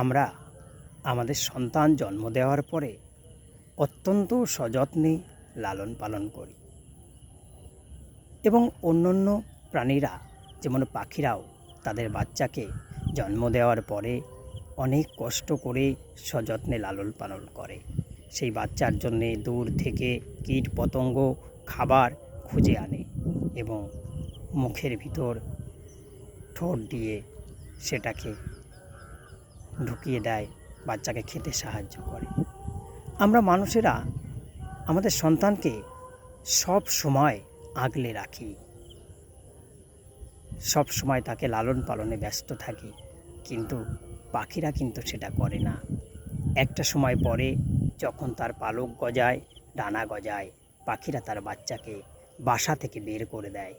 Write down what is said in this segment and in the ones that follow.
আমরা আমাদের সন্তান জন্ম দেওয়ার পরে অত্যন্ত সযত্নে লালন পালন করি। এবং অন্যান্য প্রাণীরা, যেমন পাখিরাও তাদের বাচ্চাকে জন্ম দেওয়ার পরে অনেক কষ্ট করে সযত্নে লালন পালন করে। সেই বাচ্চার জন্যে দূর থেকে কীট পতঙ্গ, খাবার খুঁজে আনে এবং মুখের ভিতর ঠোঁট দিয়ে সেটাকে ঢুকিয়ে দেয়, বাচ্চাকে খেতে সাহায্য করে। আমরা মানুষেরা আমাদের সন্তানকে সব সময় আগলে রাখি। সব সময় তাকে লালন পালনে ব্যস্ত থাকি, কিন্তু পাখিরা কিন্তু সেটা করে না। একটা সময় পরে যখন তার পালক গজায়, ডানা গজায়, পাখিরা তার বাচ্চাকে বাসা থেকে বের করে দেয়,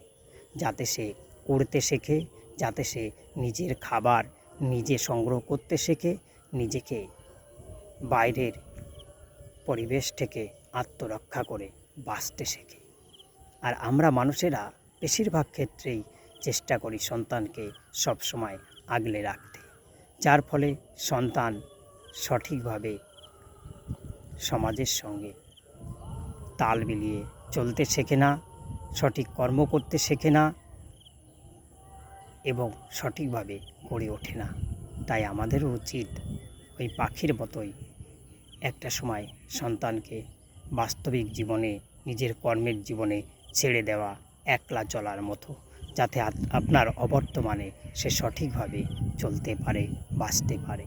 যাতে সে উড়তে শেখে, যাতে সে নিজের খাবার নিজে সংগ্রহ করতে শেখে, নিজেকে বাইরের পরিবেশ থেকে আত্মরক্ষা করে বাঁচতে শেখে। আর আমরা মানুষেরা বেশিরভাগ ক্ষেত্রেই চেষ্টা করি সন্তানকে সবসময় আগলে রাখতে, যার ফলে সন্তান সঠিকভাবে সমাজের সঙ্গে তাল মিলিয়ে চলতে শেখে না, সঠিক কর্ম করতে শেখে না এবং সঠিকভাবে গড়ে ওঠে না। তাই আমাদেরও উচিত ওই পাখির মতোই একটা সময় সন্তানকে বাস্তবিক জীবনে, নিজের কর্মের জীবনে ছেড়ে দেওয়া একলা চলার মতো, যাতে আপনার অবর্তমানে সে সঠিকভাবে চলতে পারে, বাঁচতে পারে।